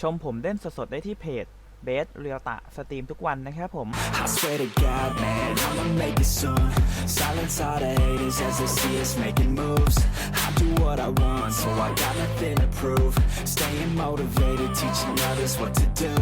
ชมผมเล่นสดๆได้ที่เพจเบสเรียลตะสตรีมทุกวันนะครับผม I swear to God, man, I'ma make it soon. Silence all the haters as they see us making moves. I do what I want, so I got nothing to prove. Staying motivated, teaching others what to do.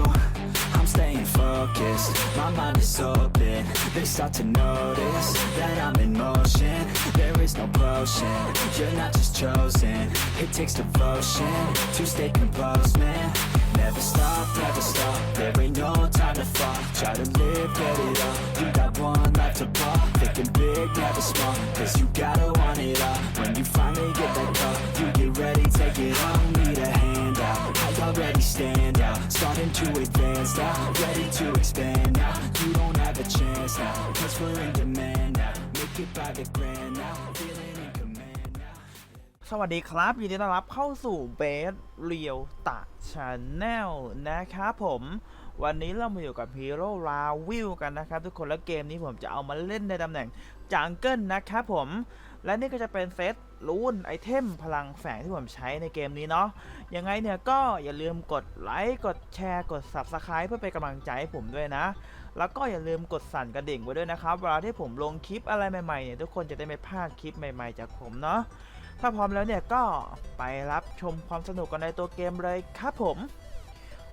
Staying focused, my mind is open. They start to notice that I'm in motion. There is no potion, you're not just chosen. It takes devotion to stay composed, man. Never stop, never stop. There ain't no time to fall. Try to live, get it up. You got one life to ball. Thinking big, never small. Cause you gotta want it all. When you finally get that call, you get ready, take it on. Need a already stand out. Starting to advance now. Ready to expand now. You don't have a chance now. Cause we're in demand now. Make it by the grand now. Feeling in command now. สวัสดีครับ ยินดีต้อนรับเข้าสู่เบสเรียลตะชาแนลนะครับผม วันนี้เรามาอยู่กับฮีโร่ราวิลกันนะครับ ทุกคนและเกมนี้ผมจะเอามาเล่นในตำแหน่งจังเกิลนะครับผม และนี่ก็จะเป็นเซตรูนไอเทมพลังแฝงที่ผมใช้ในเกมนี้เนาะยังไงเนี่ยก็อย่าลืมกดไลค์กดแชร์กด Subscribe เพื่อเป็นกำลังใจให้ผมด้วยนะ แล้วก็อย่าลืมกดสั่นกระดิ่งไว้ด้วยนะครับเวลาที่ผมลงคลิปอะไรใหม่ๆเนี่ยทุกคนจะได้ไม่พลาดคลิปใหม่ๆจากผมเนาะถ้าพร้อมแล้วเนี่ยก็ไปรับชมความสนุกกันในตัวเกมเลยครับผม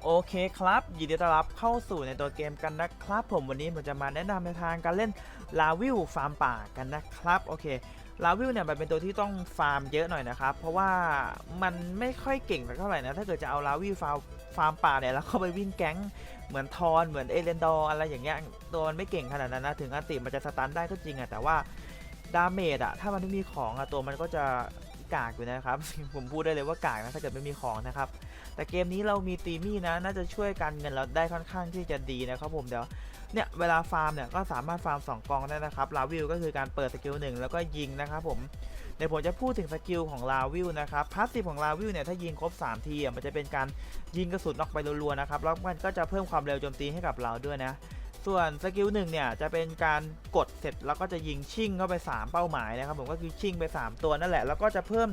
โอเคครับยินดีต้อนรับเข้าสู่ในตัวเกมกันนะครับ ผมวันนี้ผมจะมาแนะนำในทางการเล่นลาวิลฟาร์มป่ากันนะครับโอเค ลาวิลเนี่ยมันเป็นตัวที่ต้องฟาร์มเยอะหน่อยนะครับ เพราะว่ามันไม่ค่อยเก่งสักเท่าไหร่นะ ถ้าเกิดจะเอาลาวิลฟาร์มฟาร์มป่าเนี่ยแล้วเข้าไปวิ่งแก๊งเหมือนทอนเหมือนเอเลนดอร์อะไรอย่างเงี้ยตัวมันไม่เก่งขนาดนั้นนะถึงอันติมันจะสตันได้ก็จริงอะแต่ว่าดาเมจอะถ้ามันไม่มีของอะตัวมันก็จะกากอยู่นะครับ ผมพูดได้เลยว่ากากนะถ้าเกิดไม่มีของนะครับ แต่เกมนี้เรามีตีมี่นะน่าจะช่วยกันเงินเราได้ค่อนข้างที่จะดีนะครับผมเดี๋ยวเนี่ยเวลาฟาร์มเนี่ยก็สามารถฟาร์ม 2 กองได้นะครับลาวิลก็คือการเปิดสกิลหนึ่งแล้วก็ยิงนะครับผมเดี๋ยวผมจะพูดถึงสกิลของลาวิลนะครับพาสซีฟของลาวิลเนี่ยถ้ายิงครบ 3 ทีมันจะเป็นการยิงกระสุนออกไปรัวๆนะครับแล้วมันก็จะเพิ่มความเร็วโจมตีให้กับเราด้วยนะส่วนสกิลหนึ่งเนี่ยจะเป็นการกดเสร็จแล้วก็จะยิงชิ่งเข้าไป 3 เป้าหมายนะครับผมก็คือชิ่งไป 3 ตัวนั่นแหละแล้วก็จะเพิ่ม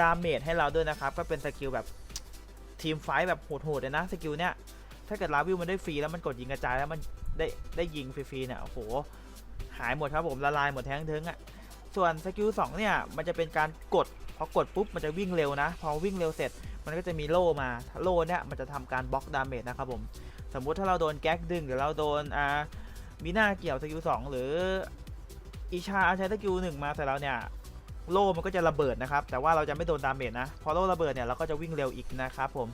ดาเมจให้เราด้วยนะครับก็เป็นสกิลแบบ ทีมไฟแบบโหดๆเลยนะสกิลเนี้ยถ้าเกิดลาวิวมันได้ฟรีแล้วมันกดยิงกระจายแล้วมันได้ได้ยิงฟรีๆเนี่ยโอ้โหหายหมดครับผมละลายหมดแท้งเทิงอะ่ะส่วนสกิล2เนี่ยมันจะเป็นการกดพอกดปุ๊บมันจะวิ่งเร็วนะ พอวิ่งเร็วเสร็จมันก็จะมีโล่มาโล่เนี่ยมันจะทำการบล็อกดาเมจนะครับผมสมมุติถ้าเราโดนแก๊กดึงหรือเราโดนอ่ามีหน้าเกี่ยวสกิลสองหรืออิชาใช้สกิลหนึ่งมาแต่เราเนี่ย โล่มันก็จะระเบิดนะครับ แต่ว่าเราจะไม่โดนดาเมจนะ พอโล่ระเบิดเนี่ยเราก็จะวิ่งเร็วอีกนะครับผม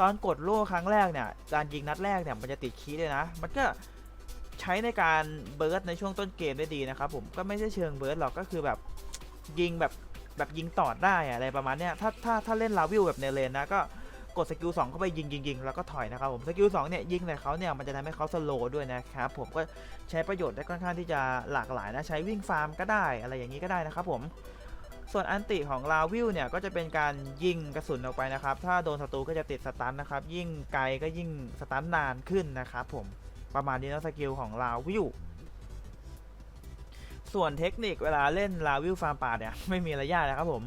ตอนกดโล่ครั้งแรกเนี่ยการยิงนัดแรกเนี่ยมันจะติดคีด้วยนะ มันก็ใช้ในการเบิร์ดในช่วงต้นเกมได้ดีนะครับผม ก็ไม่ใช่เชิงเบิร์ดหรอก ก็คือแบบยิงแบบแบบยิงตอดได้อะอะไรประมาณเนี้ย ถ้าถ้าถ้าเล่นลาวิลแบบในเลนนะก็กดสกิล2เข้าไปยิงยิงยิงแล้วก็ถอยนะครับผมสกิล2เนี่ยยิงใส่เขาเนี่ยมันจะทำให้เขาสโลว์ด้วยนะครับผมก็ใช้ประโยชน์ได้ค่อนข้างที่จะหลากหลายนะใช้วิ่งฟาร์มก็ได้อะไรอย่างนี้ก็ได้นะครับผม ส่วนอันติของลาวิลเนี่ยก็จะเป็นการยิงกระสุนออกไปนะครับ ถ้าโดนศัตรูก็จะติดสตันนะครับ ยิ่งไกลก็ยิ่งสตันนานขึ้นนะครับผมประมาณนี้นะสกิลของลาวิลส่วนเทคนิคเวลาเล่นลาวิลฟาร์มป่าเนี่ยไม่มีอะยากนะครับผม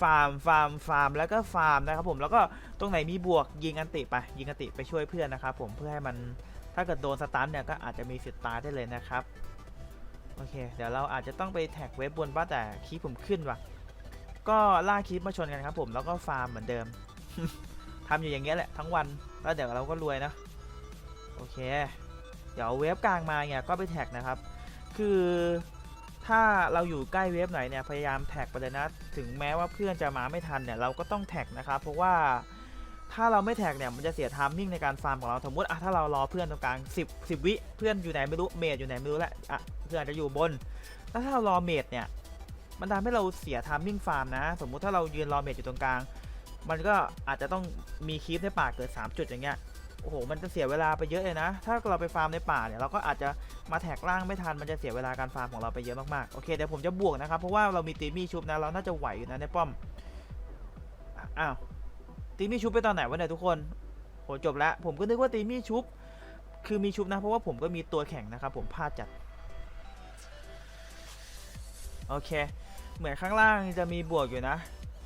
ฟาร์มฟาร์มฟาร์มแล้วก็ฟาร์มนะครับผมแล้วก็ตรงไหนมีบวกยิงอันติไปยิงอันติไปช่วยเพื่อนนะครับผมเพื่อให้มันถ้าเกิดโดนสตันเนี่ยก็อาจจะมีสิทธิ์ตายได้เลยนะครับ โอเค เดี๋ยวเราอาจจะต้องไปแท็กเว็บบนบ้าแต่คีปผมขึ้นว่ะ ก็ล่าคีปมาชนกันครับผมแล้วก็ฟาร์มเหมือนเดิมทำอยู่อย่างเงี้ยแหละทั้งวันแล้วเดี๋ยวเราก็รวยนะโอเค เดี๋ยวเวฟกลางมาเนี่ยก็ไปแท็กนะครับ คือถ้าเราอยู่ใกล้เวฟไหนเนี่ยพยายามแท็กไปเลยนะถึงแม้ว่าเพื่อนจะมาไม่ทันเนี่ยเราก็ต้องแท็กนะครับเพราะว่า ถ้าเราไม่แท็กเนี่ยมันจะเสียทามมิ่งในการฟาร์มของเราสมมติอะถ้าเรารอเพื่อนตรงกลาง10 10 วิเพื่อนอยู่ไหนไม่รู้เมดอยู่ไหนไม่รู้แหละอะเพื่อนอาจจะอยู่บน แล้วถ้าเรารอเมดเนี่ยมันทำให้เราเสียทามมิ่งฟาร์มนะ สมมุติถ้าเรายืนรอเมดอยู่ตรงกลาง มันก็อาจจะต้องมีคีปในป่าเกิด 3 จุดอย่างเงี้ยโอ้โห มันจะเสียเวลาไปเยอะเลยนะ ถ้าเราไปฟาร์มในป่าเนี่ยเราก็อาจจะมาแท็กล่างไม่ทัน มันจะเสียเวลาการฟาร์มของเราไปเยอะมากๆ โอเค เดี๋ยวผมจะบวกนะครับ เพราะว่าเรามีตีมี่ชุบนะ เราน่าจะไหวอยู่นะในป้อม อ้าว ตีมี่ชุบไปตอนไหนวะเนี่ยทุกคนโหจบแล้วผมก็นึกว่าตีมี่ชุบ คือมีชุบนะ เพราะว่าผมก็มีตัวแข่งนะครับ ผมพลาดจัด โอเค เหมือนข้างล่างจะมีบวกอยู่นะ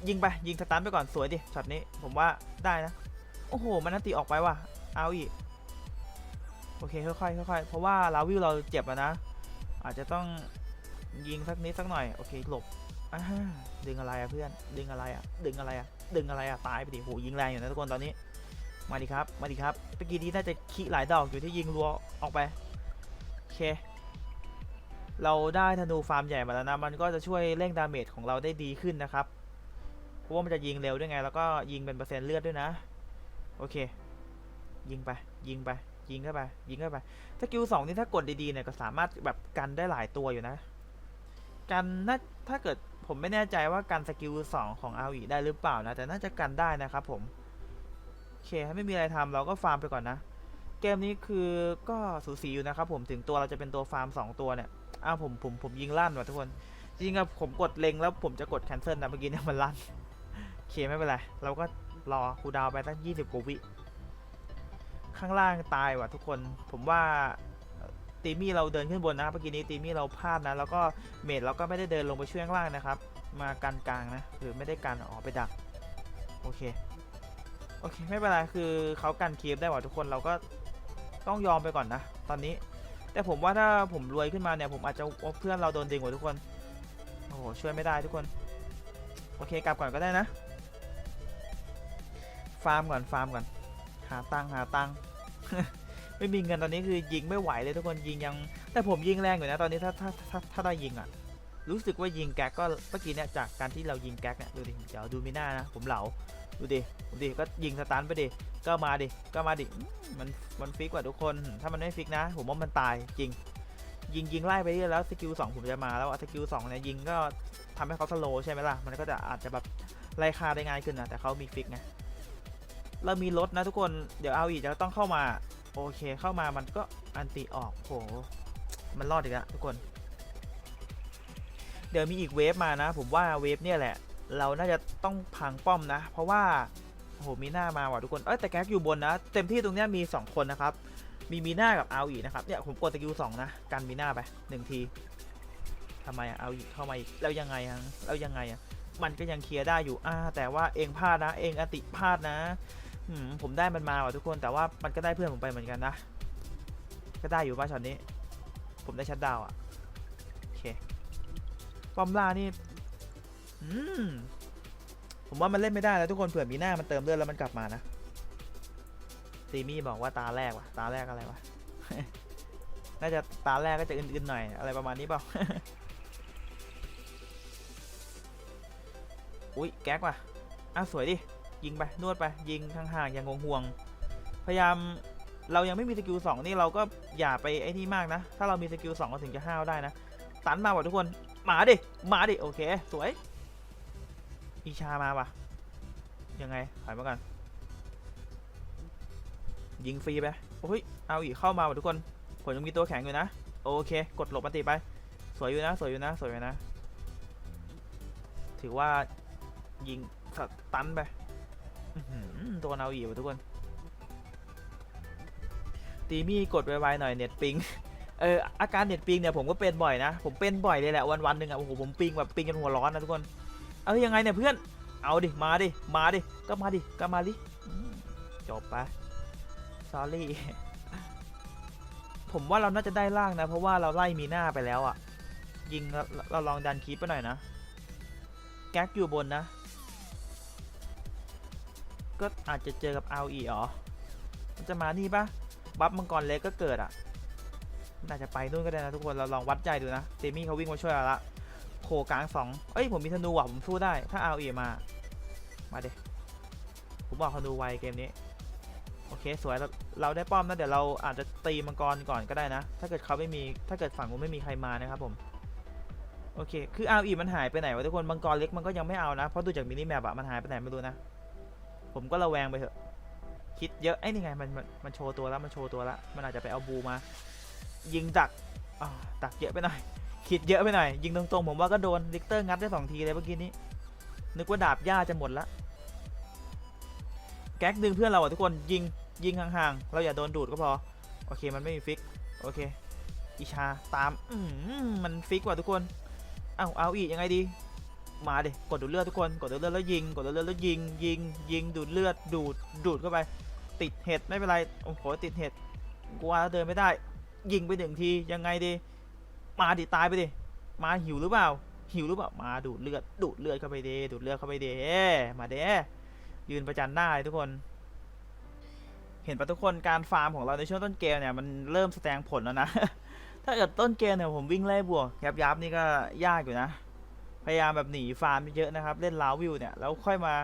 ยิงไป ยิงสตันไปก่อนสวยดิช็อตนี้ผมว่าได้นะ โอ้โห มันนันติออกไปว่ะ เอาอีก โอเคค่อยๆค่อยๆเพราะว่าลาวิวเราเจ็บอะนะ อาจจะต้องยิงสักนิดสักหน่อย โอเคหลบ อ่าดึงอะไรอะเพื่อน ดึงอะไรอะดึงอะไรอะดึงอะไรอะตายไปดิโหยิงแรงอยู่นะทุกคนตอนนี้ มาดิครับ มาดิครับเมื่อกี้นี้น่าจะขี้หลายดอกอยู่ที่ยิงรัวออกไปโอเค เราได้ธนูฟาร์มใหญ่มาแล้วนะ มันก็จะช่วยเร่งดาเมจของเราได้ดีขึ้นนะครับ เพราะว่ามันจะยิงเร็วด้วยไง แล้วก็ยิงเป็นเปอร์เซ็นต์เลือดด้วยนะ โอเค ยิงไป ยิงไป ยิงเข้าไป ยิงเข้าไป สกิลสองนี่ถ้ากดดีๆเนี่ยก็สามารถแบบกันได้หลายตัวอยู่นะ กันน่าถ้าเกิด ผมไม่แน่ใจว่ากันสกิลสองของอาวีได้หรือเปล่านะ แต่น่าจะกันได้นะครับผมโอเคถ้าไม่มีอะไรทำเราก็ฟาร์มไปก่อนนะ เกมนี้คือก็สูสีอยู่นะครับผมถึงตัวเราจะเป็นตัวฟาร์มสองตัวเนี่ยอ้าวผมผมผมยิงลั่นว่ะทุกคน จริงๆอะผมกดเล็งแล้วผมจะกดแคนเซิลนะเมื่อกี้เนี่ยมันลั่นโอเคไม่เป็นไรเราก็รอคูดาวไปตั้งยี่สิบกว่าวิข้างล่างตายว่ะทุกคน ผมว่า ตีมี่เราเดินขึ้นบนนะเมื่อกี้นี้ตีมี่เราพลาดนะ แล้วก็เมดเราก็ไม่ได้เดินลงไปช่วยข้างล่างนะครับ มากันกลางนะคือไม่ได้กันออกไปดัก โอเค โอเค ไม่เป็นไร คือเขากันคีฟได้หว่ะทุกคน เราก็ต้องยอมไปก่อนนะ ตอนนี้ แต่ผมว่าถ้าผมรวยขึ้นมาเนี่ย ผมอาจจะเพื่อนเราโดนดึงกว่าทุกคน โอ้โห ช่วยไม่ได้ทุกคน โอเค กลับก่อนก็ได้นะ ฟาร์มก่อน ฟาร์มก่อน หาตังหาตัง ไม่มีเงินตอนนี้คือยิงไม่ไหวเลยทุกคนยิงยัง แต่ผมยิงแรงอยู่นะตอนนี้ถ้าถ้าถ้าถ้าได้ยิงอะ รู้สึกว่ายิงแก๊กก็เมื่อกี้เนี่ยจากการที่เรายิงแก๊กเนี่ยดูดิเดี๋ยวดูมีหน้านะผมเหลาดูดิดูดิก็ยิงสตันไปดิก็มาดิก็มาดิมันมันฟิกกว่าทุกคนถ้ามันไม่ฟิกนะ ผมว่ามันตายจริง ยิงยิงไล่ไปเรื่อยแล้วสกิลสองผมจะมาแล้วสกิลสองเนี่ยยิงก็ทำให้เขาสโลว์ใช่ไหมล่ะ มันก็จะอาจจะแบบไล่ฆ่าได้ง่ายขึ้นนะ แต่เขามีฟิกไง เรามีรถนะทุกคน เดี๋ยวเอาอีกจะต้องเข้ามา โอเคเข้ามามันก็อันติออกโหมันรอดอีกแล้วทุกคน เดี๋ยวมีอีกเวฟมานะ ผมว่าเวฟเนี่ยแหละ เราน่าจะต้องพังป้อมนะ เพราะว่าโหมีหน้ามาว่ะทุกคน เอ้ยแต่แก๊กอยู่บนนะ เต็มที่ตรงเนี้ยมี 2 คนนะครับ มีมีหน้ากับเอาอีนะครับ เนี่ยผมกดสกิลสองนะ กันมีหน้าไปหนึ่งทีทำไมอะเอาอีกเข้ามาอีกแล้วยังไงอะแล้วยังไงอะมันก็ยังเคลียร์ได้อยู่อ่าแต่ว่าเองพลาดนะ เองอติพลาดนะ ผมได้มันมาว่ะทุกคนแต่ว่ามันก็ได้เพื่อนผมไปเหมือนกันนะ ก็ได้อยู่ป่ะช็อตนี้ ผมได้ชัดดาวน์อะโอเคปอมล่านี่อืมผมว่ามันเล่นไม่ได้แล้วทุกคนเผื่อมีหน้ามันเติมเลือดแล้วมันกลับมานะตีมี่บอกว่าตาแรกว่ะ ตาแรกอะไรวะน่าจะตาแรกก็จะอื่นๆหน่อยอะไรประมาณนี้เปล่าอุ้ยแก๊กว่ะอะสวยดิ ยิงไปนวดไปยิงห่างๆอย่างห่วงๆพยายามเรายังไม่มีสกิลสองนี่เราก็อย่าไปไอ้นี่มากนะ ถ้าเรามีสกิลสองก็ถึงจะห้าวได้นะ ตันมาว่ะทุกคนมาดิมาดิโอเค สวย อีชามาว่ะ ยังไงถอยมาก่อนยิงฟรีไปโอ้ยเอาอีกเข้ามาว่ะทุกคนผมยังมีตัวแข็งอยู่นะ โอเค กดหลบมันติไป สวยอยู่นะ สวยอยู่นะ สวยอยู่นะ ถือว่ายิงตันไป ตัวเอาอีกว่ะทุกคน ตีมี่กดไวๆหน่อยเน็ตปิง เอออาการเน็ตปิงเนี่ยผมก็เป็นบ่อยนะ ผมเป็นบ่อยเลยแหละวันวันหนึ่งอะโอ้โหผมปิงแบบปิงจนหัวร้อนนะทุกคน เอายังไงเนี่ยเพื่อน เอาดิ มาดิ มาดิ ก็มาดิ ก็มาดิ จบไป sorry ผมว่าเราน่าจะได้ล่างนะ เพราะว่าเราไล่มีหน้าไปแล้วอะยิงแล้วเราลองดันคีปไปหน่อยนะ แก๊กอยู่บนนะ ก็อาจจะเจอกับเอาอีอ๋อมันจะมานี่ปะบัฟมังกรเล็กก็เกิดอะน่าจะไปนู่นก็ได้นะทุกคนเราลองวัดใจดูนะเซมี่เขาวิ่งมาช่วยเราละโผล่กลางสองเอ้ยผมมีธนูว่ะผมสู้ได้ ถ้าเอาอีมามาเดผมบอกธนูไวเกมนี้โอเคสวยเราเราได้ป้อมนะเดี๋ยวเราอาจจะตีมังกรก่อนก็ได้นะ ถ้าเกิดเขาไม่มีถ้าเกิดฝั่งนู้นไม่มีใครมานะครับผมโอเค คือเอาอีมันหายไปไหนวะทุกคน มังกรเล็กมันก็ยังไม่เอานะ เพราะดูจากมินิแมปอะมันหายไปไหนไม่รู้นะ ผมก็ระแวงไปเถอะ คิดเยอะไอ้นี่ไงมันมันมันโชว์ตัวแล้วมันโชว์ตัวแล้วมันอาจจะไปเอาบูมา ยิงดักดักเยอะไปหน่อย คิดเยอะไปหน่อย ยิงตรงๆผมว่าก็โดนลิกเตอร์งัดได้สองทีเลยเมื่อกี้นี้ นึกว่าดาบย่าจะหมดละแก๊กดึงเพื่อนเราอะทุกคนยิงยิงห่างๆ เราอย่าโดนดูดก็พอ โอเคมันไม่มีฟิก โอเคอิชาตาม อืมมันฟิกว่ะทุกคน เอ้าเอาอีกยังไงดี มาดิ กดดูดเลือดทุกคน กดดูดเลือดแล้วยิง กดดูดเลือดแล้วยิง ยิง ยิง ดูดเลือด ดูด ดูดเข้าไป ติดเห็ดไม่เป็นไร โอ้โห ติดเห็ดกูว่าแล้วเดินไม่ได้ ยิงไปหนึ่งที ยังไงดี มาดิ ตายไปดิ มาหิวหรือเปล่า หิวหรือเปล่า มาดูดเลือด ดูดเลือดเข้าไปดิดูดเลือดเข้าไปดิมาเด้ยืนประจันหน้าทุกคน เห็นปะทุกคนการฟาร์มของเราในช่วงต้นเกมเนี่ยมันเริ่มแสดงผลแล้วนะ ถ้าเกิดต้นเกมเนี่ยผมวิ่งไล่บวกยับยับนี่ก็ยากอยู่นะ พยายามแบบหนีฟาร์มเยอะๆนะครับ เล่นลาววิวเนี่ยแล้วค่อยมา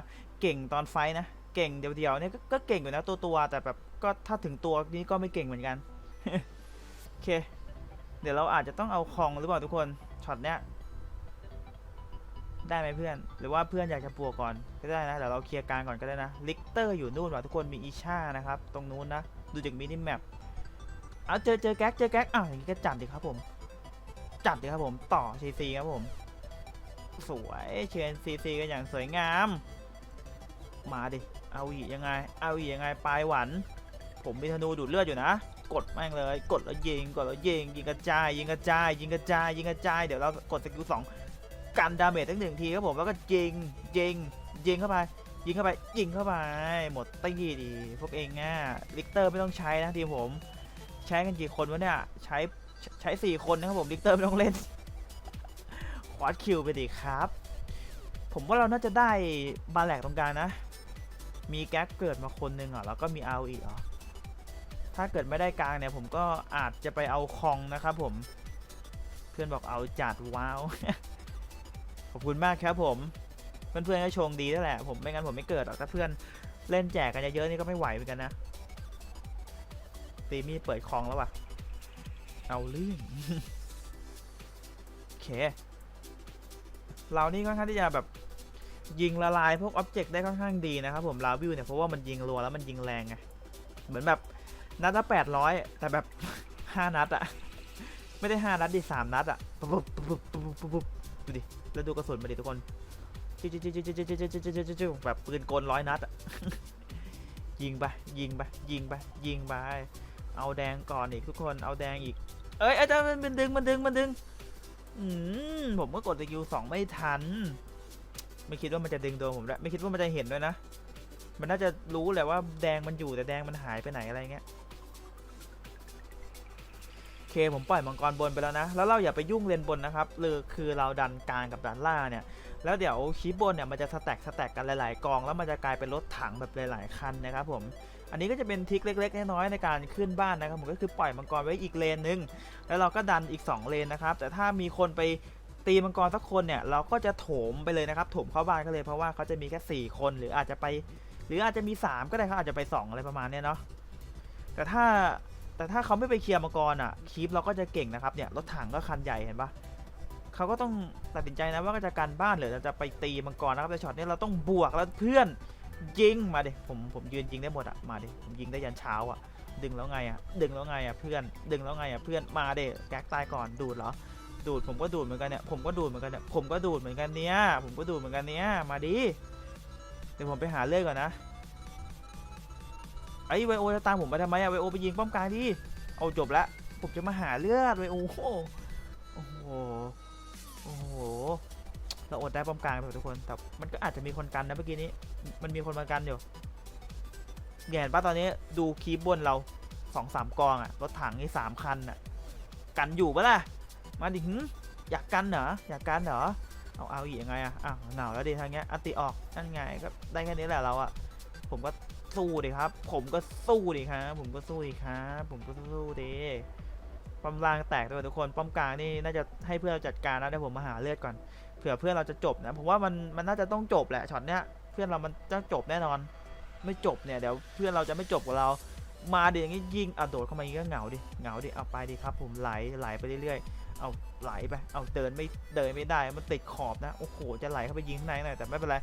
เก่งตอนไฟนะ เก่งเดียวๆเนี่ยก็เก่งอยู่นะตัวตัวแต่แบบก็ถ้าถึงตัวนี้ก็ไม่เก่งเหมือนกันโอเค เดี๋ยวเราอาจจะต้องเอาคองหรือเปล่าทุกคนช็อตเนี้ยได้ไหมเพื่อน หรือว่าเพื่อนอยากจะบวกก่อนก็ได้นะเดี๋ยวเราเคลียร์การก่อนก็ได้นะลิกเตอร์อยู่นู่นว่ะทุกคนมีอีชานะครับ ตรงนู้นนะดูจากมินิแมปเอาเจอเจอแก๊กเจอแก๊กอ้าวอย่างนี้ก็จัดดิครับผม จัดดิครับผมต่อซีซีครับผม สวยเชนซีซีกันอย่างสวยงาม มาดิ เอาอีกยังไง เอาอีกยังไงปลายหวัน ผมมีธนูดูดเลือดอยู่นะ กดแม่งเลย กดแล้วยิง กดแล้วยิง ยิงกระจาย ยิงกระจาย ยิงกระจาย ยิงกระจาย เดี๋ยวเรากดสกิลสองกันดาเมจทั้งหนึ่งทีครับผม แล้วก็ยิง ยิง ยิงเข้าไป ยิงเข้าไป ยิงเข้าไป หมดตีดี พวกเองอะ ลิกเตอร์ไม่ต้องใช้นะทีมผม ใช้กันกี่คนวะเนี่ย ใช้ ใช้สี่คนนะครับผม ลิกเตอร์ไม่ต้องเล่น ควอดคิวไปดิครับ ผมว่าเราน่าจะได้บาแลกตรงกลางนะ มีแก๊กเกิดมาคนหนึ่งอะแล้วก็มีเอาอีกอะถ้าเกิดไม่ได้กลางเนี่ยผมก็อาจจะไปเอาคองนะครับผม เพื่อนบอกเอาจัดว้าว ขอบคุณมากครับผม เพื่อนๆก็ชงดีนั่นแหละ ผมไม่งั้นผมไม่เกิดหรอกถ้าเพื่อนเล่นแจกกันเยอะๆนี่ก็ไม่ไหวเหมือนกันนะ ตีมีเปิดคองแล้วว่ะ เอาเรื่องโอเค เรานี่ค่อนข้างที่จะแบบยิงละลายพวกอ็อบเจกต์ได้ค่อนข้างดีนะครับผมลาวิวเนี่ยเพราะว่ามันยิงรัวแล้วมันยิงแรงไงเหมือนแบบนัดละแปดร้อยแต่แบบห้านัดอะไม่ได้ห้านัดดิสามนัดอะปุ๊บปุ๊บปุ๊บปุ๊บปุ๊บดูดิแล้วดูกระสุนมาดิทุกคนจิ้วจิ้วจิ้วจิ้วจิ้วจิ้วจิ้วจิ้วจิ้วจิ้วแบบปืนกลร้อยนัดอะยิงไปยิงไปยิงไปยิงไปเอาแดงก่อนอีกทุกคนเอาแดงอีก เอ้ยอาจารย์มันดึงมันดึงมันดึง อืมผมก็กดสกิลสองไม่ทัน ไม่คิดว่ามันจะดึงโดนผมด้วยไม่คิดว่ามันจะเห็นด้วยนะ มันน่าจะรู้แหละว่าแดงมันอยู่แต่แดงมันหายไปไหนอะไรเงี้ยโอเคผมปล่อยมังกรบนไปแล้วนะ แล้วเราอย่าไปยุ่งเลนบนนะครับเลยคือเราดันกลางกับดันล่างเนี่ย แล้วเดี๋ยวคลิปบนเนี่ยมันจะสแต็กสแต็กกันหลาย ๆ กอง แล้วมันจะกลายเป็นรถถังแบบหลาย ๆ คันนะครับผม อันนี้ก็จะเป็นทิคเล็ก ๆ น้อยๆในการขึ้นบ้านนะครับผมก็คือปล่อยมังกรไว้อีกเลนนึง แล้วเราก็ดันอีก 2 เลนนะครับ แต่ถ้ามีคนไปตีมังกรสักคนเนี่ยเราก็จะโถมไปเลยนะครับโถมเข้าบ้านก็เลยเพราะว่าเขาจะมีแค่ 4 คนหรืออาจจะไป หรืออาจจะมี 3 ก็ได้เขาอาจจะไป 2 อะไรประมาณเนี้ยเนาะแต่ถ้าแต่ถ้าเขาไม่ไปเคลียร์มังกรอะคีปเราก็จะเก่งนะครับเนี่ยรถถังก็คันใหญ่เห็นปะเขาก็ต้องตัดสินใจนะว่าจะกันบ้านหรือจะไปตีมังกรนะครับแต่ช็อตนี้เราต้องบวกแล้วเพื่อน ยิงมาดิผมผมยืนยิงได้หมดอะมาดิผมยิงได้ยันเช้าอะดึงแล้วไงอะดึงแล้วไงอะเพื่อน ดึงแล้วไงอะเพื่อนมาเด็แก๊กตายก่อนดูดเหรอดูดผมก็ดูดเหมือนกันเนี่ยผมก็ดูดเหมือนกันเนี่ยผมก็ดูดเหมือนกันเนี่ยผมก็ดูดเหมือนกันเนี่ยมาดิเดี๋ยวผมไปหาเลือดก่อนนะไอ้ไวโอจะตามผมไปทำไมอะไวโอไปยิงป้อมกลางดิเอาจบละผมจะมาหาเลือดไวโอโอ้โหโอ้โห เราอดได้ป้อมกลางไปทุกคน แต่มันก็อาจจะมีคนกันนะเมื่อกี้นี้ มันมีคนมากันอยู่เห็นปะตอนนี้ดูคีบบนเราสองสามกองอะรถถังนี่สามคันอะกันอยู่ปะล่ะ มาดิหึอยากกันเหรอ อยากกันเหรอ เอาเอาอีกยังไงอะอ้าวหนาวแล้วดิทางเงี้ยอันติออกนั่นไงก็ได้แค่นี้แหละเราอะผมก็สู้ดิครับ ผมก็สู้ดิครับ ผมก็สู้ดิครับ ผมก็สู้ดิป้อมล่างแตกด้วยทุกคน ป้อมกลางนี่น่าจะให้เพื่อนจัดการนะเดี๋ยวผมมาหาเลือดก่อน เผื่อเพื่อนเราจะจบนะผมว่ามันมันน่าจะต้องจบแหละช็อตเนี้ยเพื่อนเรามันจะจบแน่นอน ไม่จบเนี่ยเดี๋ยวเพื่อนเราจะไม่จบกับเรา มาเดี๋ยวอย่างงี้ยิงอะโดดเข้ามาอย่างงี้ก็เหงาดิเหงาดิเอาไปดิครับ ผมไหลไหลไปเรื่อยๆเอาไหลไปเอาเดินไม่เดินไม่ได้มันติดขอบนะโอ้โหจะไหลเข้าไปยิงข้างในหน่อยแต่ไม่เป็นไร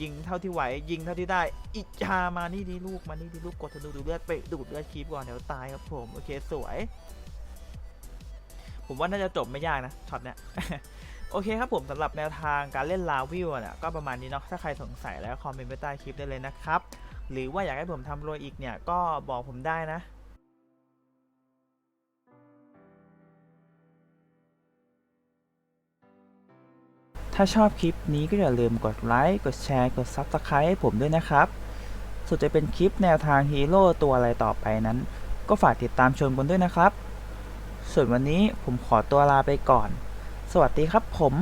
ยิงเท่าที่ไหวยิงเท่าที่ได้อิจามานี่ดิลูกมานี่ดิลูกกดธนูดูเลือดไปดูดเลือดคีบก่อนเดี๋ยวตายครับผมโอเคสวย ผมว่าน่าจะจบไม่ยากนะช็อตเนี้ย โอเคครับผมสำหรับแนวทางการเล่นลาวิวเนี่ยก็ประมาณนี้เนาะถ้าใครสงสัยแล้วคอมเมนต์ไว้ใต้คลิปได้เลยนะครับ หรือว่าอยากให้ผมทำโรยอีกเนี่ยก็บอกผมได้นะถ้าชอบคลิปนี้ก็อย่าลืมกดไลค์ กดแชร์ กด Subscribe ให้ผมด้วยนะครับส่วนจะเป็นคลิปแนวทางฮีโร่ตัวอะไรต่อไปนั้น ก็ฝากติดตามชมกันด้วยนะครับ ส่วนวันนี้ผมขอตัวลาไปก่อน สวัสดีครับผม